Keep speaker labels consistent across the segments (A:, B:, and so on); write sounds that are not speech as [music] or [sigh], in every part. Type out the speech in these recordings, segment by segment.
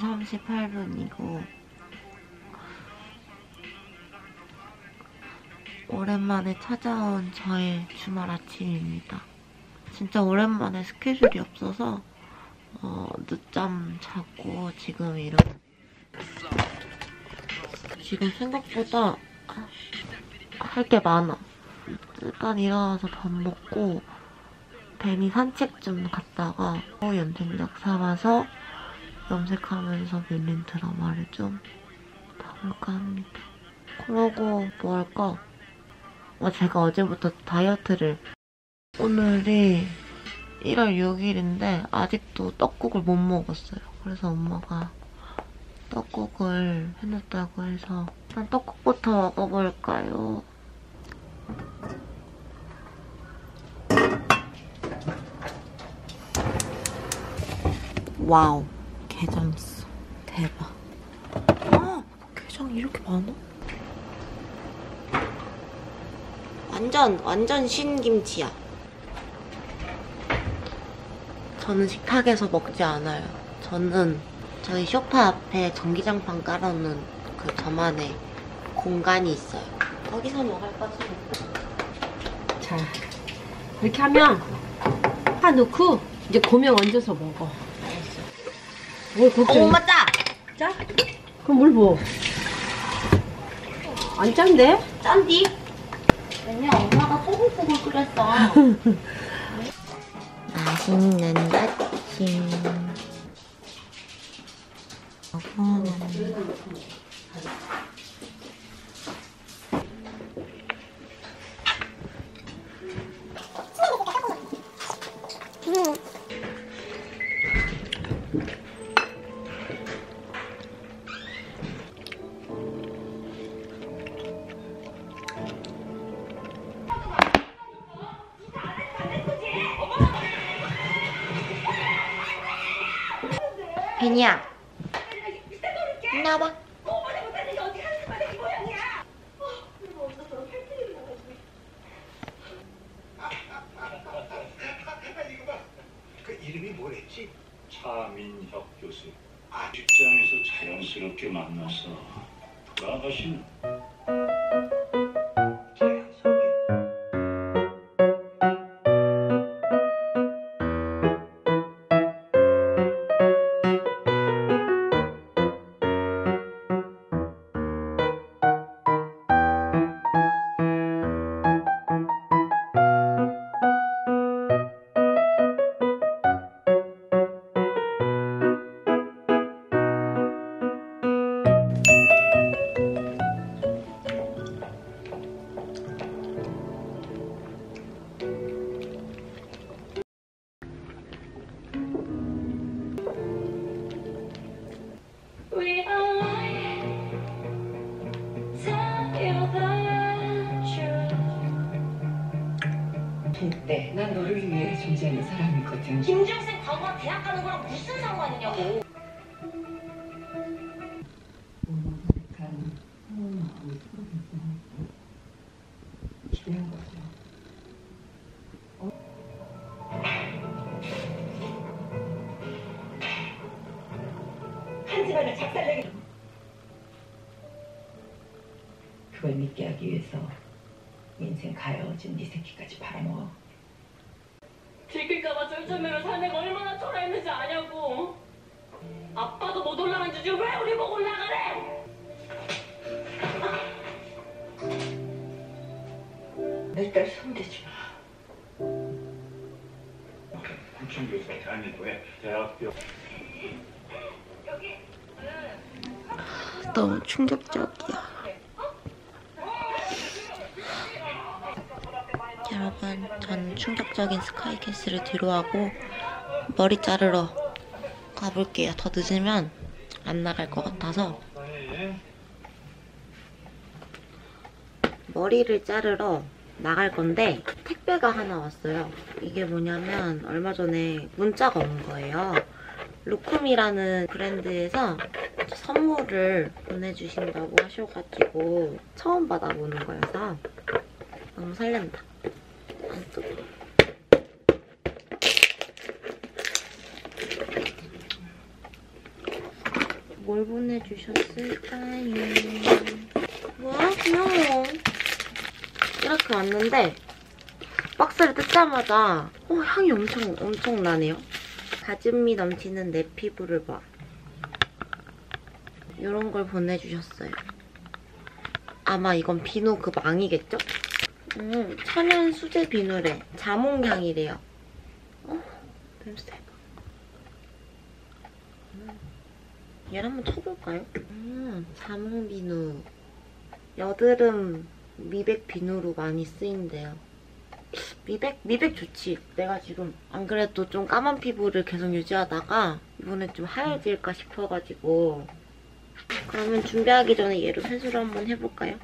A: 10시 38분이고 오랜만에 찾아온 저의 주말 아침입니다. 진짜 오랜만에 스케줄이 없어서 어, 늦잠 자고 지금 이런 지금 생각보다 할 게 많아. 일단 일어나서 밥 먹고 괜히 산책 좀 갔다가 또 염색약 사와서 염색하면서 밀린 드라마를 좀 봐볼까 합니다. 그러고 뭐 할까? 어, 제가 어제부터 다이어트를 오늘이 1월 6일인데 아직도 떡국을 못 먹었어요. 그래서 엄마가 떡국을 해놨다고 해서 일단 떡국부터 먹어볼까요? 와우 게장 있어. 대박. 아 게장이 이렇게 많아? 완전 완전 신김치야. 저는 식탁에서 먹지 않아요. 저는 저희 쇼파 앞에 전기장판 깔아놓은 그 저만의 공간이 있어요. 거기서 먹을 거지
B: 자, 이렇게 하면 파 넣고 이제 고명 얹어서 먹어. 뭘 걱정?
A: 어, 엄마 짜!
B: 짜? 그럼 물 부어. 안 짠데?
A: 짠디? 왜냐 엄마가 뽀글뽀글 끓였어 [laughs] 맛있는 아침 빈이야 나와봐
C: 그 이름이 뭐랬지?
D: 차민혁 교수. 아, 직장에서 자연스럽게 만나서 돌아가신
E: 하기 위해서 인생 가여진 네 새끼까지 팔아먹어.
F: 들킬까봐 쫄쫄매로 사내가 얼마나 초라했는지 아냐고. 아빠도 못 올라간 주제 왜 우리 보고 올라가래?
E: 내 딸.
D: 구청 교수 대한민국의 대학교
A: 너무 충격적이야 여러분 전 충격적인 스카이캐슬을 뒤로하고 머리 자르러 가볼게요 더 늦으면 안 나갈 것 같아서 머리를 자르러 나갈 건데 택배가 하나 왔어요. 이게 뭐냐면 얼마 전에 문자가 온 거예요. 루쿰이라는 브랜드에서 선물을 보내주신다고 하셔가지고 처음 받아보는 거여서 너무 설렌다. 안 뜨거. 뭘 보내주셨을까요? 와 귀여워. 이렇게 왔는데 박스를 뜯자마자 어, 향이 엄청 엄청 나네요. 가슴미 넘치는 내 피부를 봐. 이런 걸 보내주셨어요. 아마 이건 비누 그 망이겠죠? 음, 천연 수제 비누래. 자몽향이래요. 어, 냄새 대박. 음, 얘를 한번 쳐볼까요? 음, 자몽 비누. 여드름 미백 비누로 많이 쓰인대요. 미백? 미백 좋지. 내가 지금 안 그래도 좀 까만 피부를 계속 유지하다가 이번에 좀 하얘질까 싶어가지고 그러면 준비하기 전에 얘로 세수를 한번 해볼까요?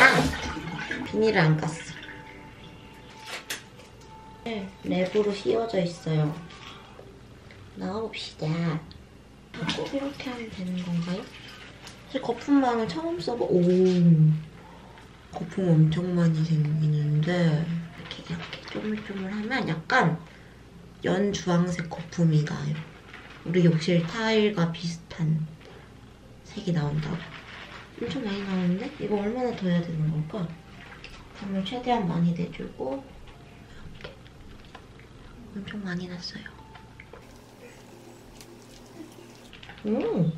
A: 아! 비닐을 안 깠어. 네, 랩으로 씌워져 있어요. 나와봅시다. 꼭 이렇게 하면 되는 건가요? 사실 거품망을 처음 써봐. 오. 거품 엄청 많이 생기는데 이렇게 이렇게 쪼물쪼물하면 약간 연 주황색 거품이 나요. 우리 욕실 타일과 비슷한 색이 나온다고. 엄청 많이 나오는데? 이거 얼마나 더 해야 되는 걸까? 그러면 최대한 많이 내주고 이렇게 엄청 많이 났어요. 음!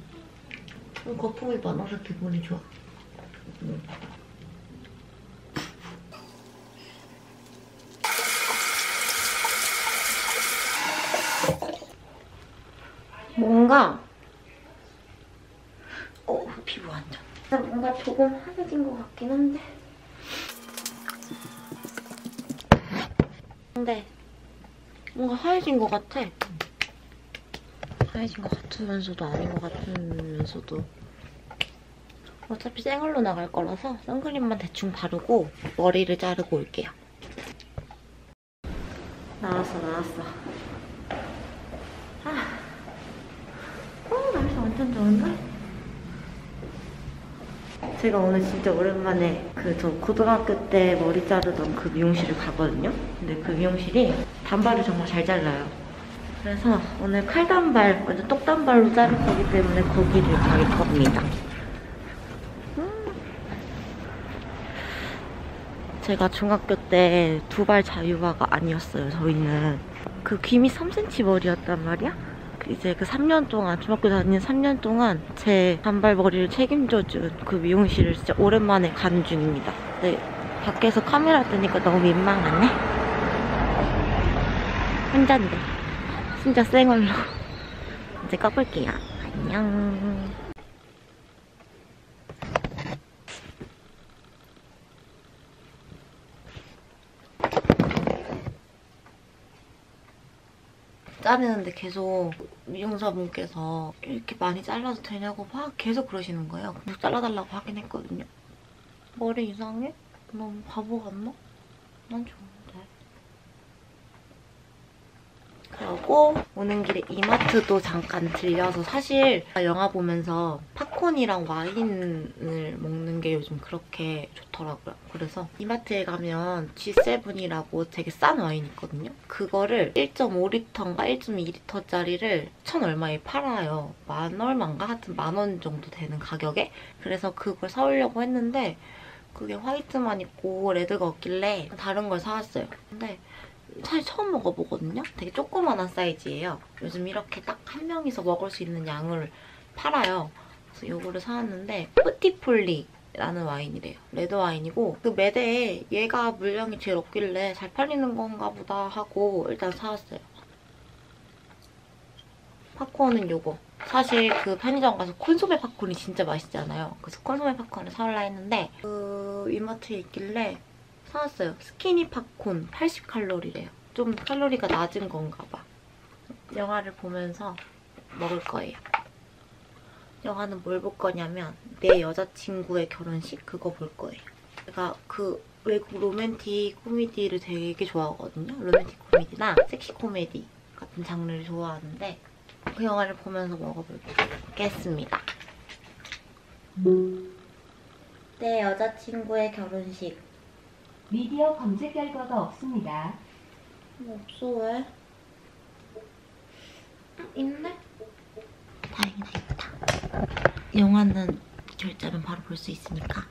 A: 음, 거품이 많아서 기분이 좋아. 음. 뭔가 어 피부 완전 뭔가 조금 하얘진 것 같긴 한데 근데 뭔가 하얘진 것 같아 하얘진 것 같으면서도 아닌 것 같으면서도 어차피 생얼로 나갈 거라서 선크림만 대충 바르고 머리를 자르고 올게요 나왔어 나왔어 아. 어, 날씨 완전 좋은데? 제가 오늘 진짜 오랜만에 그 저 고등학교 때 머리 자르던 그 미용실을 가거든요. 근데 그 미용실이 단발을 정말 잘 잘라요. 그래서 오늘 칼단발, 완전 똑단발로 자를 거기 때문에 거기를 갈 겁니다. 음. 제가 중학교 때 두발 자유화가 아니었어요, 저희는. 그 귀미 3cm 머리였단 말이야? 그 이제 그 3년 동안, 중학교 다니는 3년 동안 제 단발머리를 책임져준 그 미용실을 진짜 오랜만에 가는 중입니다. 네, 밖에서 카메라 뜨니까 너무 민망하네. 혼잔데. 진짜 생얼로. 이제 꺼볼게요. 안녕. 자르는데 계속 미용사분께서 이렇게 많이 잘라도 되냐고 막 계속 그러시는 거예요. 계속 잘라달라고 하긴 했거든요. 머리 이상해? 너무 바보 같나? 난 좋은 데. 그러고 오는 길에 이마트도 잠깐 들려서 사실 영화 보면서 팝콘이랑 와인을 먹는 게 요즘 그렇게 좋더라고요. 그래서 이마트에 가면 G7이라고 되게 싼 와인 있거든요. 그거를 1.5리터인가 1.2리터짜리를 천 얼마에 팔아요. 만 얼마인가? 하여튼 만 원 정도 되는 가격에. 그래서 그걸 사오려고 했는데 그게 화이트만 있고 레드가 없길래 다른 걸 사왔어요. 근데 사실 처음 먹어보거든요? 되게 조그만한 사이즈예요. 요즘 이렇게 딱 한 명이서 먹을 수 있는 양을 팔아요. 그래서 이거를 사왔는데 뿌티폴리라는 와인이래요. 레드 와인이고 그 매대에 얘가 물량이 제일 없길래 잘 팔리는 건가 보다 하고 일단 사왔어요. 팝콘은 요거. 사실 그 편의점 가서 콘소메 팝콘이 진짜 맛있잖아요. 그래서 콘소메 팝콘을 사올라 했는데 그 이마트에 있길래 사왔어요. 스키니 팝콘 80칼로리래요. 좀 칼로리가 낮은 건가 봐. 영화를 보면서 먹을 거예요. 영화는 뭘 볼 거냐면 내 여자친구의 결혼식 그거 볼 거예요. 제가 그 외국 로맨틱 코미디를 되게 좋아하거든요. 로맨틱 코미디나 섹시 코미디 같은 장르를 좋아하는데 그 영화를 보면서 먹어보겠습니다. 내 여자친구의 결혼식
G: 미디어 검색 결과가 없습니다.
A: 뭐 없어 왜? 응, 있네? 다행이다, 있다. 영화는 결제하면 바로 볼 수 있으니까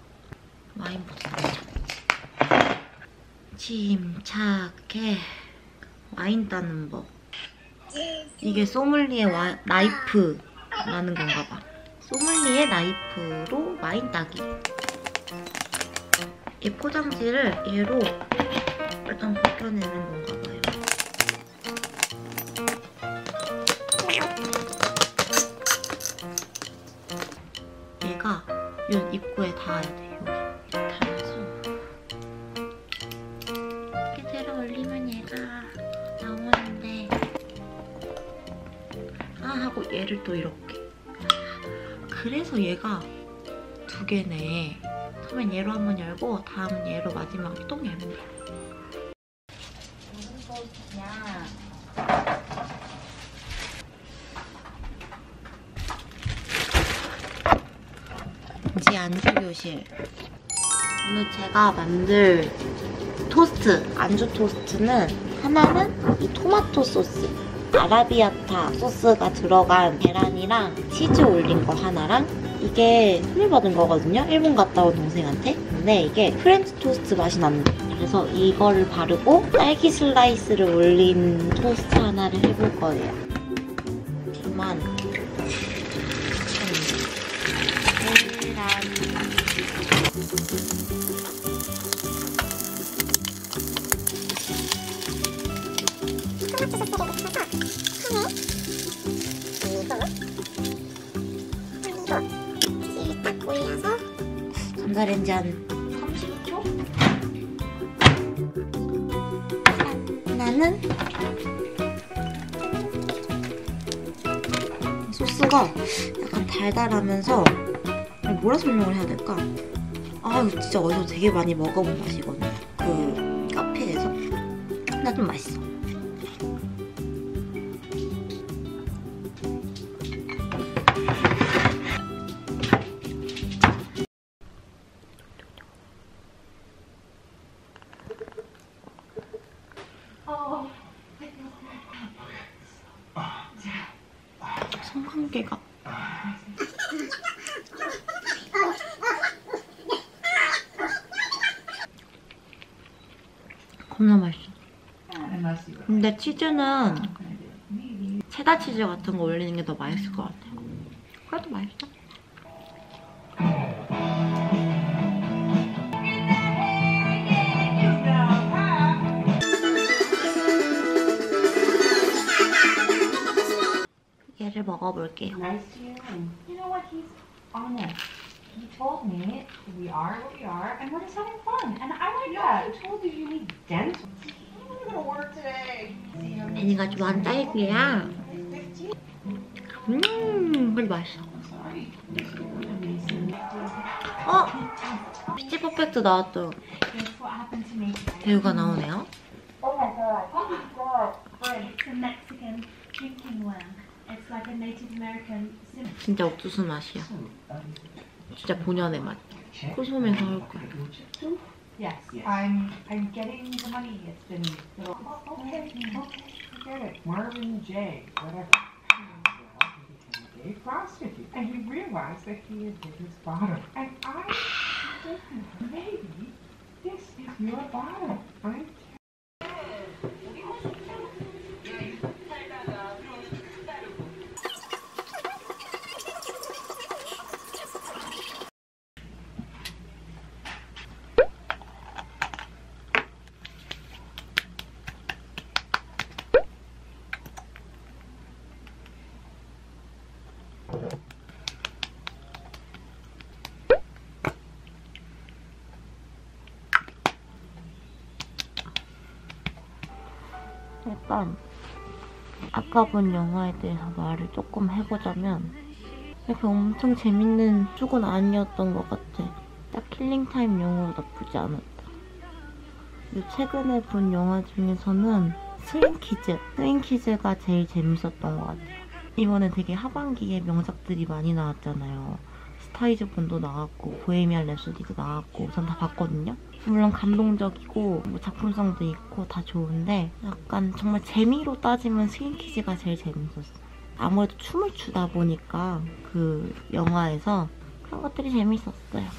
A: 와인부터 사자. 침착해. 와인 따는 법. 이게 소믈리에 와, 나이프라는 건가 봐. 소믈리에 나이프로 와인 따기. 이 포장지를 얘로 일단 벗겨내는 건가 봐요. 얘가 이 입구에 닿아야 돼, 여기. 닿아서 들어 올리면 얘가 나오는데 아 하고 얘를 또 이렇게 그래서 얘가 두 개네 처음엔 얘로 한번 열고 다음은 얘로 마지막에 똥 열면 돼 무슨 소스냐 이제 안주 교실. 오늘 제가 만들 토스트, 안주 토스트는 하나는 이 토마토 소스, 아라비아타 소스가 들어간 계란이랑 치즈 올린 거 하나랑 이게 선물 받은 거거든요. 일본 갔다 온 동생한테. 근데 이게 프렌치 토스트 맛이 난대. 그래서 이거를 바르고 딸기 슬라이스를 올린 토스트 하나를 해볼 거예요. 그만. 계란. 전자레인지 한 30초? 나는 소스가 약간 달달하면서 뭐라 설명을 해야 될까? 아 이거 진짜 어디서 되게 많이 먹어본 맛이거든요 그 카페에서 근데 좀 맛있어 성관계가. 겁나 맛있어. 근데 치즈는 체다 치즈 같은 거 올리는 게 더 맛있을 것 같아요. 그래도 맛있어 얘를 먹어볼게요
E: Nice to you. Know what? He's honest. He told me we are what we are, and we're just having fun. And I like that. Who told you you need dental? I'm gonna work today.
A: 애니가 좋아하는 딸기야 음 근데 맛있어 어? 피치 퍼펙트 나왔던 배우가 나오네요
G: It's a Mexican drinking well. It's like a Native American sim-
A: 진짜 옥수수 맛이야 진짜 본연의 맛 코스모에서 할 거야
E: Yes, I'm. I'm getting the money. It's been. Okay, okay, forget it. Marvin J. Whatever. Gay prostitute, and he realized that he had hit his bottom. And I, listen, maybe this is your bottom. I'm
A: 일단 아까 본 영화에 대해서 말을 조금 해보자면 이렇게 엄청 재밌는 쪽은 아니었던 것 같아. 딱 킬링타임용으로 나쁘지 않았다. 최근에 본 영화 중에서는 스윙키즈, 스윙키즈가 제일 재밌었던 것 같아요. 이번에 되게 하반기에 명작들이 많이 나왔잖아요. 스타이즈 본도 나왔고 보헤미안 랩소디도 나왔고 전 다 봤거든요. 물론 감동적이고 뭐 작품성도 있고 다 좋은데 약간 정말 재미로 따지면 스윙키즈가 제일 재밌었어. 아무래도 춤을 추다 보니까 그 영화에서 그런 것들이 재밌었어요.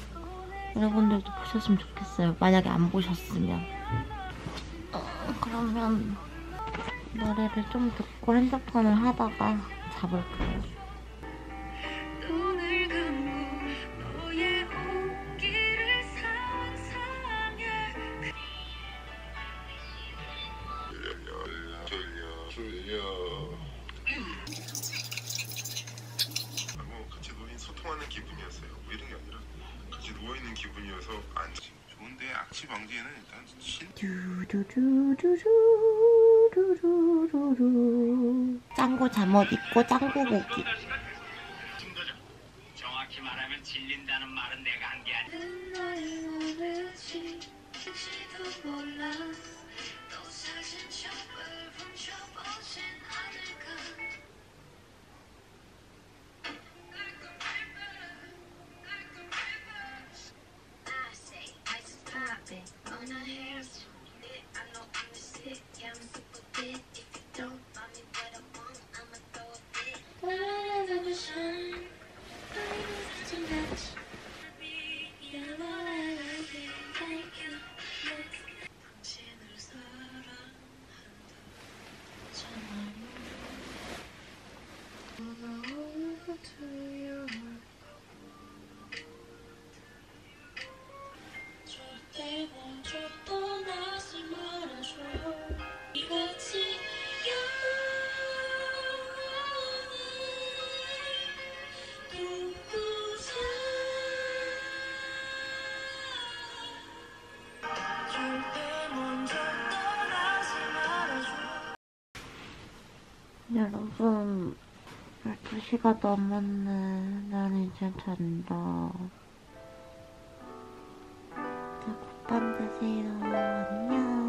A: 여러분들도 보셨으면 좋겠어요. 만약에 안 보셨으면. 어, 그러면 노래를 좀 듣고 핸드폰을 하다가 잡을까요? 잠옷 입고 짱구 보기.
H: 몰라 또 사진 전부 훔쳐보진 않을까
A: 여러분, 12시가 넘었네. 난 이제 잔다. 자, 굿밤 되세요. 안녕.